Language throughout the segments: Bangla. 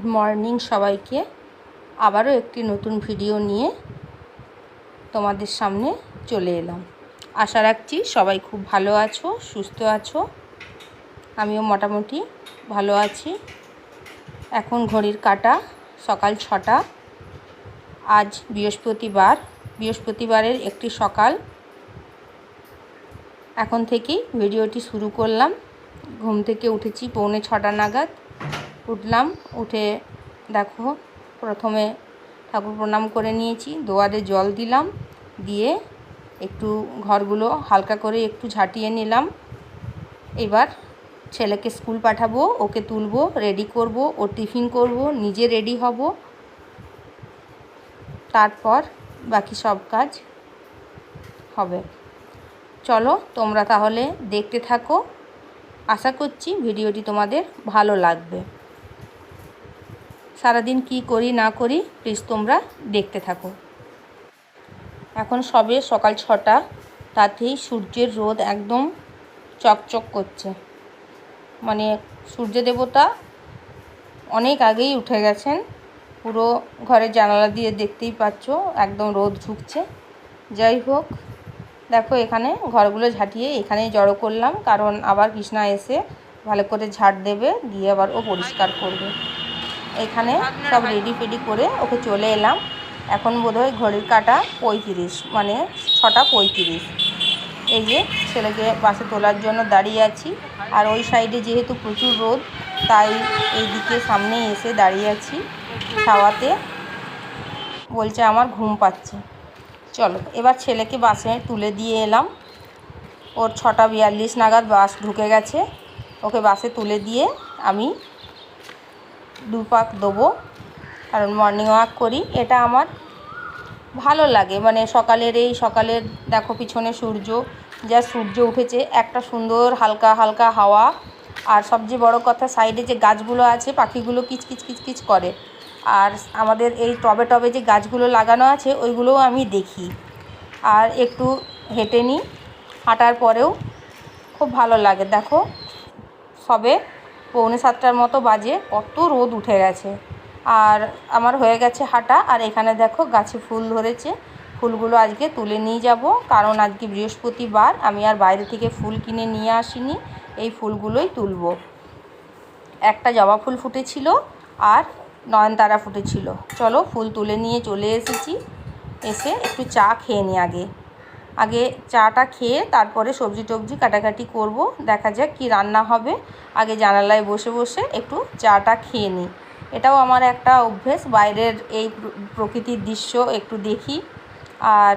গুড মর্নিং সবাইকে। আবারও একটি নতুন ভিডিও নিয়ে তোমাদের সামনে চলে এলাম। আশা রাখছি সবাই খুব ভালো আছো, সুস্থ আছো। আমিও মোটামুটি ভালো আছি। এখন ঘড়ির কাটা, সকাল ছটা। আজ বৃহস্পতিবার। বৃহস্পতিবারের একটি সকাল। এখন থেকেই ভিডিওটি শুরু করলাম। ঘুম থেকে উঠেছি পৌনে ছটা নাগাদ। উঠলাম, উঠে দেখো, প্রথমে ঠাকুর প্রণাম করে নিয়েছি, দোয়ারে জল দিলাম, দিয়ে একটু ঘরগুলো হালকা করে একটু ঝাঁটিয়ে নিলাম। এবার ছেলেকে স্কুল পাঠাবো, ওকে তুলবো, রেডি করব, ও টিফিন করব, নিজে রেডি হব। তারপর বাকি সব কাজ হবে। চলো তোমরা তাহলে দেখতে থাকো। আশা করছি ভিডিওটি তোমাদের ভালো লাগবে। সারাদিন কি করি, না করি প্লিজ তোমরা দেখতে থাকো। এখন সবে সকাল ছটা, তাতেই সূর্যের রোদ একদম চকচক করছে। মানে সূর্য দেবতা অনেক আগেই উঠে গেছেন, পুরো ঘরের জানালা দিয়ে দেখতেই পাচ্ছ, একদম রোদ ঢুকছে যাই হোক, দেখো এখানে ঘরগুলো ঝাঁটিয়ে এখানেই জড়ো করলাম, কারণ আবার কৃষ্ণা এসে ভালো করে ঝাড় দেবে, দিয়ে আবার ও পরিষ্কার করবে। এখানে সব রেডি ফেডি করে ওকে চলে এলাম। এখন বোধহয় ঘড়ির কাটা পঁয়ত্রিশ মানে ছটা পঁয়ত্রিশ। এই যে ছেলেকে বাসে তোলার জন্য দাঁড়িয়ে আছি। আর ওই সাইডে যেহেতু প্রচুর রোদ, তাই এই দিকে সামনে এসে দাঁড়িয়ে আছি ছাওয়াতে। বলছে আমার ঘুম পাচ্ছে। চলো, এবার ছেলেকে বাসে তুলে দিয়ে এলাম। ওর ছটা বিয়াল্লিশ নাগাদ বাস ঢুকে গেছে। ওকে বাসে তুলে দিয়ে আমি দু পাক দেবো। কারণ মর্নিং ওয়াক করি। এটা আমার ভালো লাগে। মানে সকালের এই সকালের দেখো পিছনে সূর্য যা সূর্য উঠেছে, একটা সুন্দর হালকা হালকা হাওয়া। আর সবচেয়ে বড় কথা, সাইডে যে গাছগুলো আছে, পাখিগুলো কিচকিচ কিচকিচ করে। আর আমাদের এই টবে টবে যে গাছগুলো লাগানো আছে, ওইগুলোও আমি দেখি। আর একটু হেঁটে নিই। হাঁটার পরেও খুব ভালো লাগে। দেখো, সবে পৌনে সাতটার মতো বাজে, কত রোদ উঠে গেছে। আর আমার হয়ে গেছে হাঁটা, আর এখানে দেখো গাছে ফুল ধরেছে। ফুলগুলো আজকে তুলে নিয়ে যাব, কারণ আজকে বৃহস্পতিবার, আমি আর বাইরে থেকে ফুল কিনে নিয়ে আসিনি, এই ফুলগুলোই তুলব। একটা জবা ফুল ফুটেছিল, আর নয়নতারা ফুটেছিল। চলো ফুল তুলে নিয়ে চলে এসেছি, এসে একটু চা খেয়ে নিই আগে। আগে চাটা খেয়ে তারপরে সবজি টবজি কাটাকাটি করব। দেখা যাক কি রান্না হবে। আগে জানালায় বসে বসে একটু চাটা খেয়ে নিই। এটাও আমার একটা অভ্যেস। বাইরের এই প্রকৃতির দৃশ্য একটু দেখি। আর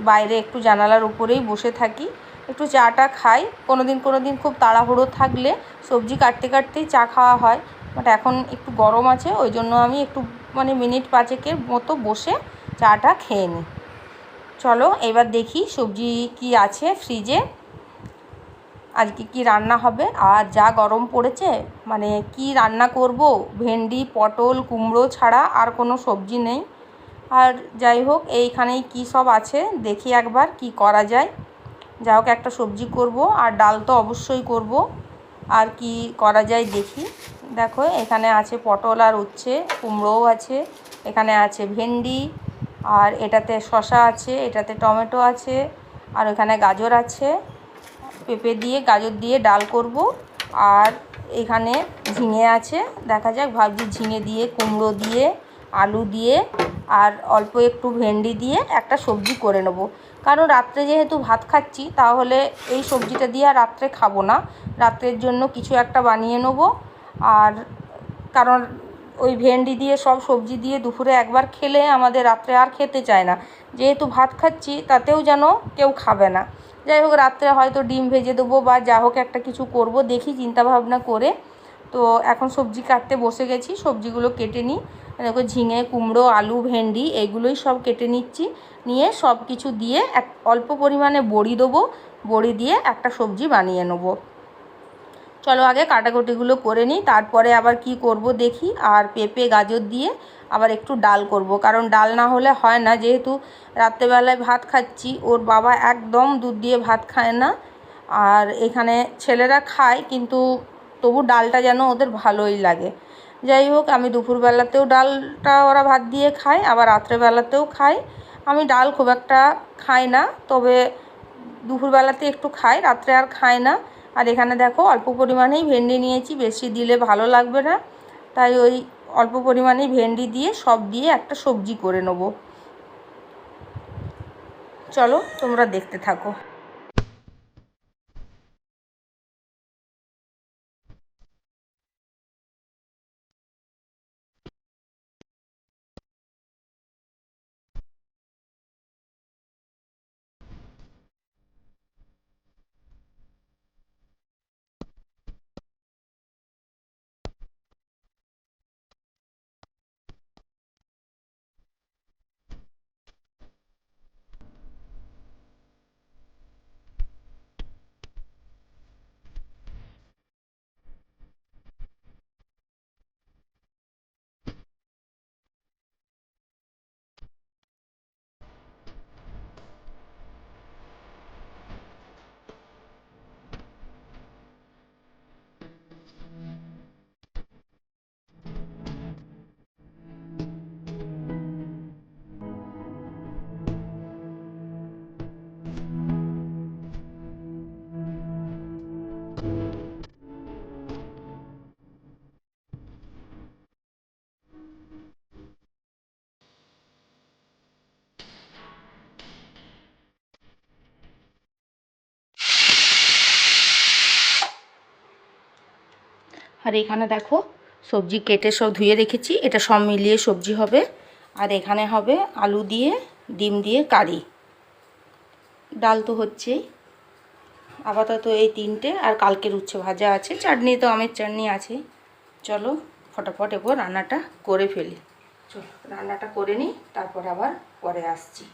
বাইরে একটু জানালার উপরেই বসে থাকি। একটু চাটা খাই। কোনো দিন কোনো দিন খুব তাড়াহুড়ো থাকলে সবজি কাটতে কাটতেই চা খাওয়া হয়। বাট এখন একটু গরম আছে। ওই জন্য আমি একটু মানে মিনিট পাঁচেকের মতো বসে চাটা খেয়ে নিই। চলো, এবার দেখি সবজি কি আছে ফ্রিজে আজকে কি রান্না হবে? আর যা গরম পড়েছে মানে কি রান্না করব? ভেন্ডি, পটল, কুমড়ো ছাড়া আর কোনো সবজি নেই। আর যাই হোক, এইখানেই কি সব আছে, দেখি একবার কি করা যায়। যা হোক, একটা সবজি করব, আর ডাল তো অবশ্যই করব। আর কি করা যায় দেখি। দেখো, এখানে আছে পটল আর উচ্ছে, কুমড়োও আছে, এখানে আছে ভেন্ডি আর এটাতে শশা আছে, এটাতে টমেটো আছে, আর ওখানে গাজর আছে। পেঁপে দিয়ে, গাজর দিয়ে ডাল করব। আর এখানে ঝিঙে আছে, দেখা যাক, ভাবছি ঝিঙে দিয়ে, কুমড়ো দিয়ে, আলু দিয়ে, আর অল্প একটু ভেন্ডি দিয়ে একটা সবজি করে নেব। কারণ রাত্রে যেহেতু ভাত খাচ্ছি, তাহলে এই সবজিটা দিয়ে আর রাত্রে খাব না। রাত্রের জন্য কিছু একটা বানিয়ে নেব। আর কারণ ওই ভেন্ডি দিয়ে, সব সবজি দিয়ে দুপুরে একবার খেলে আমাদের রাত্রে আর খেতে চায় না। যেহেতু ভাত খাচ্ছি, তাতেও যেন কেউ খাবে না। যাই হোক, রাত্রে হয়তো ডিম ভেজে দেবো বা যা হোক একটা কিছু করব, দেখি চিন্তাভাবনা করে। তো এখন সবজি কাটতে বসে গেছি, সবজিগুলো কেটে নিই। দেখো, ঝিঙে, কুমড়ো, আলু, ভেন্ডি, এগুলোই সব কেটে নিচ্ছি। নিয়ে সব কিছু দিয়ে এক অল্প পরিমাণে বড়ি দেবো। বড়ি দিয়ে একটা সবজি বানিয়ে নেব। চলো আগে কাটাকুটিগুলো করে নিই, তারপরে আবার কি করব দেখি, আর পেঁপে, গাজর দিয়ে আবার একটু ডাল করব। কারণ ডাল না হলে হয় না, যেহেতু রাত্রেবেলায় ভাত খাচ্ছি, ওর বাবা একদম দুধ দিয়ে ভাত খায় না, আর এখানে ছেলেরা খায়, কিন্তু তবু ডালটা যেন ওদের ভালোই লাগে। যাই হোক, আমি দুপুরবেলাতেও ডালটা ওরা ভাত দিয়ে খায়, আবার রাত্রেবেলাতেও খায়। আমি ডাল খুব একটা খাই না, তবে দুপুরবেলাতে একটু খাই রাত্রে আর খাই না। আর এখানে দেখো অল্প পরিমাণেই ভেন্ডি নিয়েছি, বেশি দিলে ভালো লাগবে না। তাই ওই অল্প পরিমাণেই ভেন্ডি দিয়ে, সব দিয়ে একটা সবজি করে নেব। চলো তোমরা দেখতে থাকো। আর এখানে দেখো সবজি কেটে সব ধুয়ে রেখেছি। এটা সব মিলিয়ে সবজি হবে। আর এখানে হবে আলু দিয়ে, ডিম দিয়ে কারি। ডাল তো হচ্ছেই। আপাতত এই তিনটে। আর কালকের উচ্ছে ভাজা আছে। চাটনি তো আমের চাটনি আছে চলো ফটাফট এবার রান্নাটা করে ফেলি। চলো, রান্নাটা করে নিই, তারপর আবার পরে আসছি।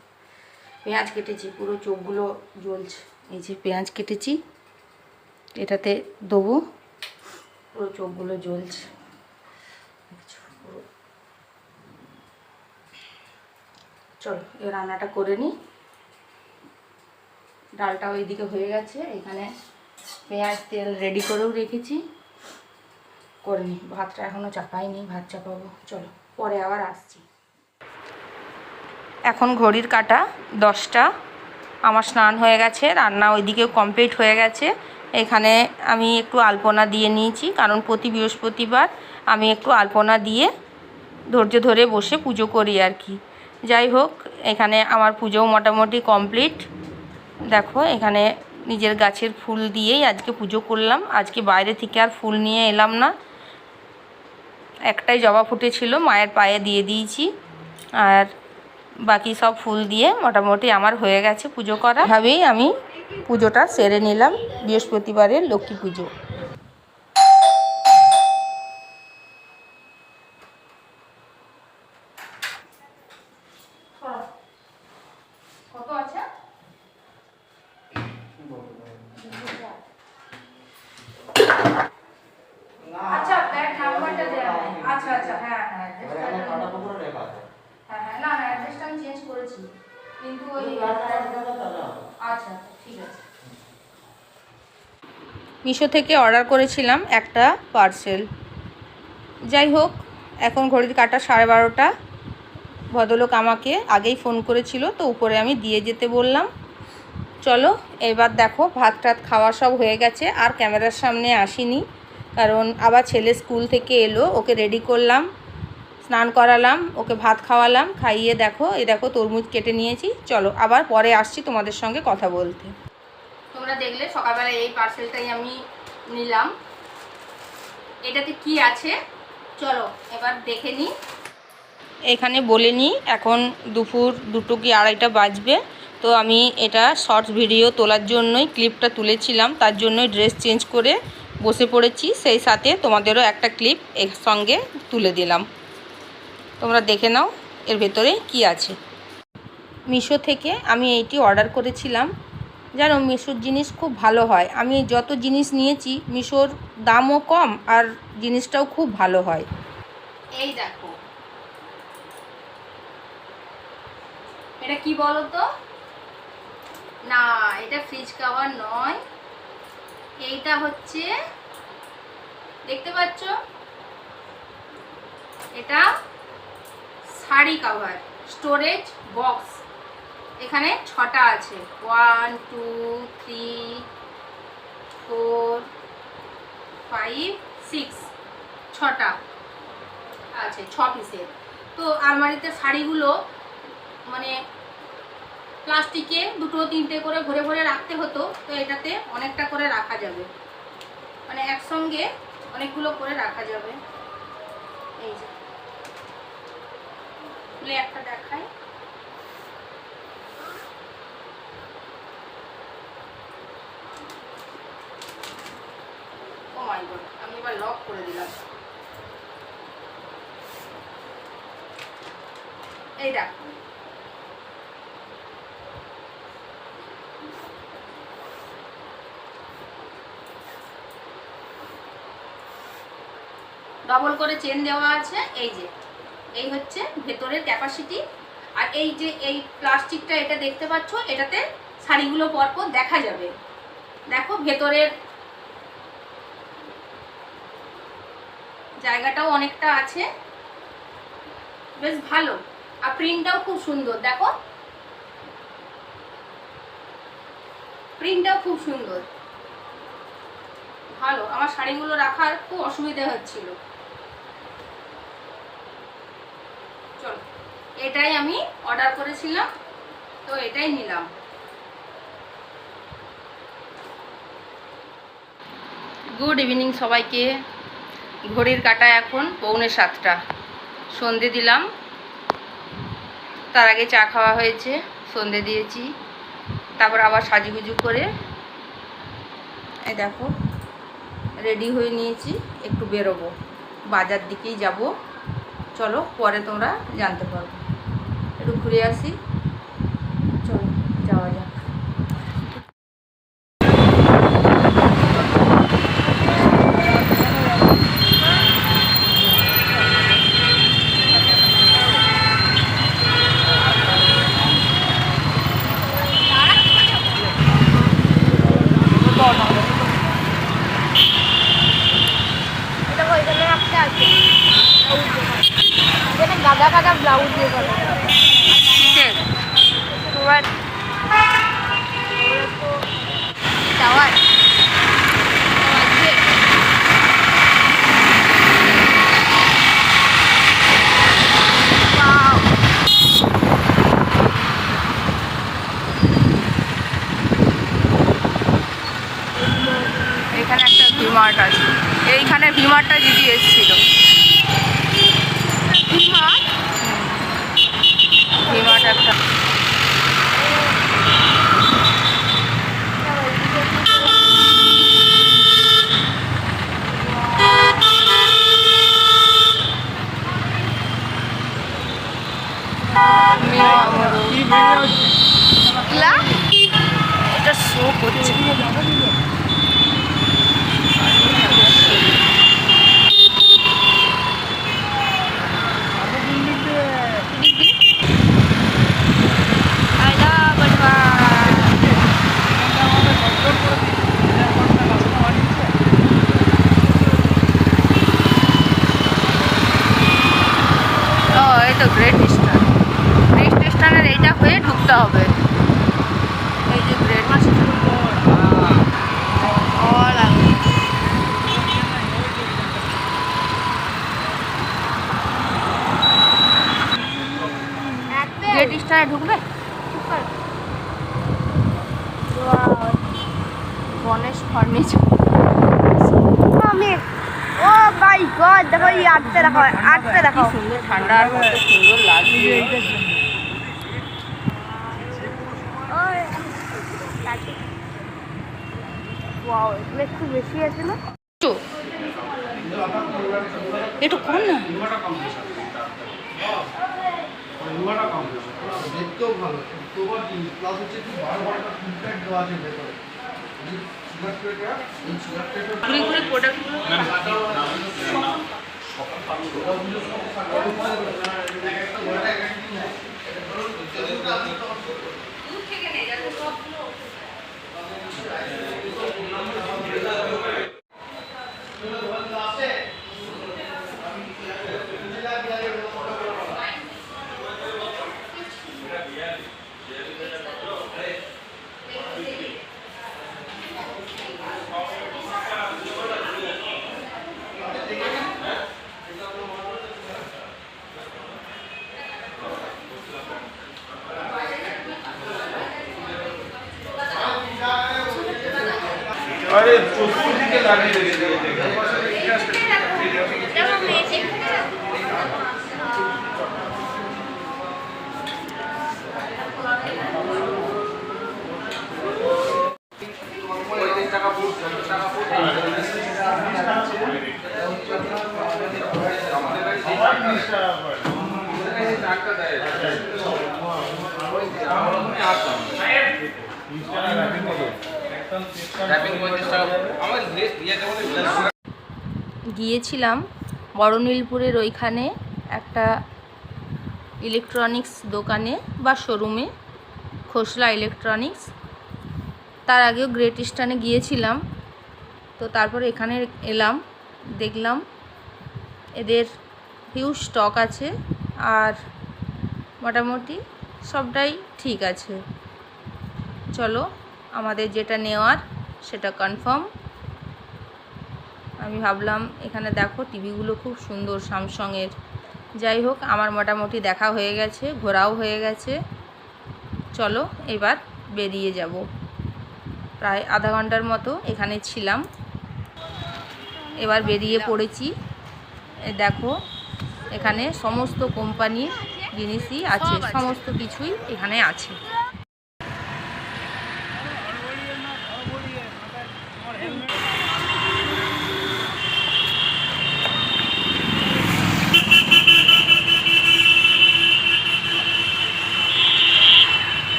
পেঁয়াজ কেটেছি, পুরো চোখগুলো জ্বলছে। এই যে পেঁয়াজ কেটেছি, এটাতে দেবো পুরো চোখগুলো জ্বলছে। চলো, এবার রান্নাটা করে নিই। ডালটা ওইদিকে হয়ে গেছে, এখানে পেঁয়াজ, তেল রেডি করেও রেখেছি। করে নিই, ভাতটা এখনও চাপাইনি, ভাত চাপাবো। চলো, পরে আবার আসছি। এখন ঘড়ির কাটা দশটা। আমার স্নান হয়ে গেছে, রান্না ওইদিকেও কমপ্লিট হয়ে গেছে। এখানে আমি একটু আলপনা দিয়ে নিয়েছি, কারণ প্রতি বৃহস্পতিবার আমি একটু আলপনা দিয়ে ধৈর্য ধরে বসে পুজো করি আর কি। যাই হোক, এখানে আমার পুজোও মোটামুটি কমপ্লিট দেখো, এখানে নিজের গাছের ফুল দিয়েই আজকে পুজো করলাম। আজকে বাইরে থেকে আর ফুল নিয়ে এলাম না। একটাই জবা ফুটেছিল, মায়ের পায়ে দিয়ে দিয়েছি। আর বাকি সব ফুল দিয়ে মোটামুটি আমার হয়ে গেছে পুজো করা। ভাবেই আমি পুজোটা সেরে নিলাম বৃহস্পতিবারের লক্ষ্মী পুজো কত আছে আচ্ছা ফ্ল্যাট নাম্বারটা দেওয়া নেই আচ্ছা আচ্ছা হ্যাঁ হ্যাঁ হ্যাঁ হ্যাঁ না না অ্যাড্রেসটা আমি চেঞ্জ করেছি কিন্তু ওই আচ্ছা ঠিক আছে মিশো থেকে অর্ডার করেছিলাম একটা পার্সেল। যাই হোক, এখন ঘড়ির কাটা সাড়ে বারোটা। ভদ্রলোক আমাকে আগেই ফোন করেছিল, তো উপরে আমি দিয়ে যেতে বললাম। চলো, এবার দেখো ভাত টাত খাওয়া সব হয়ে গেছে, আর ক্যামেরার সামনে আসিনি, কারণ আবার ছেলে স্কুল থেকে এলো, ওকে রেডি করলাম, স্নান করালাম, ওকে ভাত খাওয়ালাম, খাইয়ে দেখো এ দেখো তরমুজ কেটে নিয়েছি। চলো, আবার পরে আসছি তোমাদের সঙ্গে কথা বলতে। তোমরা দেখলে সকালবেলা এই পার্সেলটাই আমি নিলাম। এটাতে কি আছে? চলো, এবার দেখে নিই। এখানে বলে নিই, এখন দুপুর দুটো কি আড়াইটা বাজবে? তো আমি এটা শর্টস ভিডিও তোলার জন্যই ক্লিপটা তুলেছিলাম, তার জন্যই ড্রেস চেঞ্জ করে বসে পড়েছি। সেই সাথে তোমাদেরও একটা ক্লিপ এর সঙ্গে তুলে দিলাম। তোমরা দেখে নাও, এর ভেতরে কি আছে। মিশো থেকে আমি এইটি অর্ডার করেছিলাম। জানো মিশোর জিনিস খুব ভালো হয়। আমি যত জিনিস নিয়েছি, মিশোর দামও কম আর জিনিসটাও খুব ভালো হয়। এই দেখো। এটা কি বলো তো না, এটা ফ্রিজ কভার নয়। এইটা হচ্ছে, দেখতে পাচ্ছ? এটা শাড়ি কাভার স্টোরেজ বক্স এখানে ছটা আছে। One two three four five six ছটা আছে, ছ পিসের তো আলমারিতে শাড়িগুলো মানে প্লাস্টিকে দুটো, তিনটে করে ভরে ভরে রাখতে হতো, তো এটাতে অনেকটা করে রাখা যাবে। মানে একসঙ্গে অনেকগুলো করে রাখা যাবে। এই যে। একটা দেখাই। গড আমি এবার লক করে দিলাম। এই দেখ। ডবল করে চেন দেওয়া আছে, এই যে। এই হচ্ছে ভেতরের ক্যাপাসিটি আর এই যে এই প্লাস্টিকটা এটা দেখতে পাচ্ছ, এটাতে শাড়িগুলো পরপর দেখা যাবে। দেখো ভেতরের জায়গাটাও অনেকটা আছে। বেশ ভালো। আর প্রিন্টটাও খুব সুন্দর, দেখো। প্রিন্টটাও খুব সুন্দর। ভালো, আমার শাড়িগুলো রাখার খুব অসুবিধা হচ্ছিল। চলো, এটাই আমি অর্ডার করেছিলাম, তো এটাই নিলাম। গুড ইভিনিং সবাইকে। ঘড়ির কাটা এখন পৌনে সাতটা। সন্ধে দিলাম। তার আগে চা খাওয়া হয়েছে, সন্ধে দিয়েছি। তারপর আবার সাজুগুজু করে এই দেখো, রেডি হয়ে নিয়েছি, একটু বেরোবো। বাজার দিকেই যাব। চলো পরে তোমরা জানতে পারব। একটু ঘুরে আসি চলো যাওয়া যাক দেখো এখানে একটা আছে এখানে গাদা গাদা ব্লাউজ দিয়ে করা। কিসের? টাওয়ার এখানে একটা ভিমার্ট আছে। এইখানে ভিমারটা দিদি এসেছিল। ভিমার? একটা এটা শো করছে ও এই তো গ্রেট ইস্টার্ন গ্রেট ইস্টার্নের এইটা ঢুকতে হবে। এই যে ইস্টার্নে ঢুকবে? গণেশ ফার্নিচার আমি ও মাই গড দেখো এই আটটা দেখো আটটা দেখো। সুন্দর ঠান্ডা আর সুন্দর লাগছে। এগুলো একটু বেশি আছে না একটু একটু কম না দেখতেও ভালো তোমার প্লাস হচ্ছে কি বারো বারোটা ফিডব্যাক দেওয়া আছে ভেতরে সুগার প্লেটটা এই সুগার প্লেটটা ঘুরে ঘুরে প্রোডাক্টগুলো আরে চতুর্দিকে লাগিয়ে রেখে দিয়েছে গিয়েছিলাম বড়নীলপুরের ওইখানে একটা ইলেকট্রনিক্স দোকানে বা শোরুমে খোসলা ইলেকট্রনিক্স তার আগেও গ্রেট ইস্টার্নে গিয়েছিলাম। তো তারপর এখানে এলাম, দেখলাম এদের হিউজ স্টক আছে আর মোটামুটি সবটাই ঠিক আছে। চলো, আমাদের যেটা নেওয়ার সেটা কনফার্ম আমি ভাবলাম এখানে দেখো টিভিগুলো খুব সুন্দর স্যামসংয়ের। যাই হোক আমার মোটামুটি দেখা হয়ে গেছে ঘোরাও হয়ে গেছে। চলো এবার বেরিয়ে যাব। প্রায় আধা ঘণ্টার মতো এখানে ছিলাম। এবার বেরিয়ে পড়েছি। দেখো এখানে সমস্ত কোম্পানির জিনিসই আছে। সমস্ত কিছুই এখানে আছে।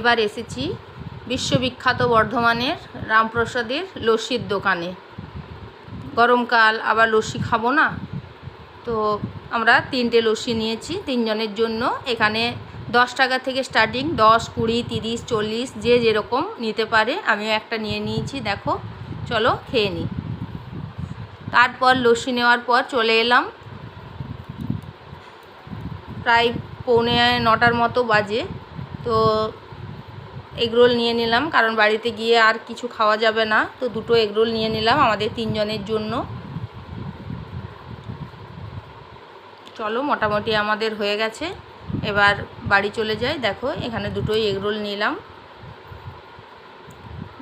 এবার এসেছি বিশ্ববিখ্যাত বর্ধমানের রামপ্রসাদের লস্যির দোকানে। গরমকাল আবার লস্যি খাব না? তো আমরা তিনটে লস্যি নিয়েছি, তিনজনের জন্য। এখানে দশ টাকা থেকে স্টার্টিং দশ, কুড়ি, তিরিশ, চল্লিশ, যে যেরকম নিতে পারে, আমিও একটা নিয়ে নিয়েছি, দেখো। চলো খেয়ে নিই তারপর লস্যি নেওয়ার পর চলে এলাম। প্রায় পৌনে নটার মতো বাজে। তো এগরোল নিয়ে নিলাম, কারণ বাড়িতে গিয়ে আর কিছু খাওয়া যাবে না। তো দুটো এগরোল নিয়ে নিলাম আমাদের তিনজনের জন্য। চলো, মোটামুটি আমাদের হয়ে গেছে। এবার বাড়ি চলে যাই। দেখো, এখানে দুটোই এগরোল নিলাম।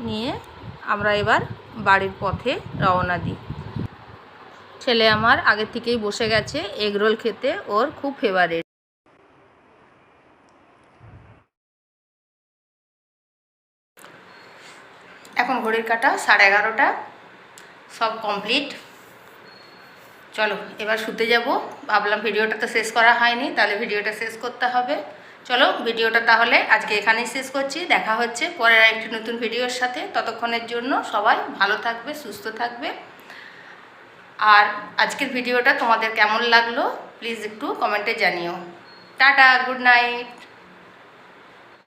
নিয়ে আমরা এবার বাড়ির পথে রওনা দিই। ছেলে আমার আগের থেকেই বসে গেছে এগরোল খেতে, ওর খুব ফেভারেট এখন ঘড়ির কাটা, সাড়ে এগারোটা। সব কমপ্লিট চলো, এবার শুতে যাব। ভাবলাম ভিডিওটা তো শেষ করা হয়নি, তাহলে ভিডিওটা শেষ করতে হবে। চলো, ভিডিওটা তাহলে আজকে এখানেই শেষ করছি। দেখা হচ্ছে পরের একটি নতুন ভিডিওর সাথে। ততক্ষণের জন্য সবাই ভালো থাকবে, সুস্থ থাকবে। আর আজকের ভিডিওটা তোমাদের কেমন লাগল প্লিজ একটু কমেন্টে জানিও। Tata good night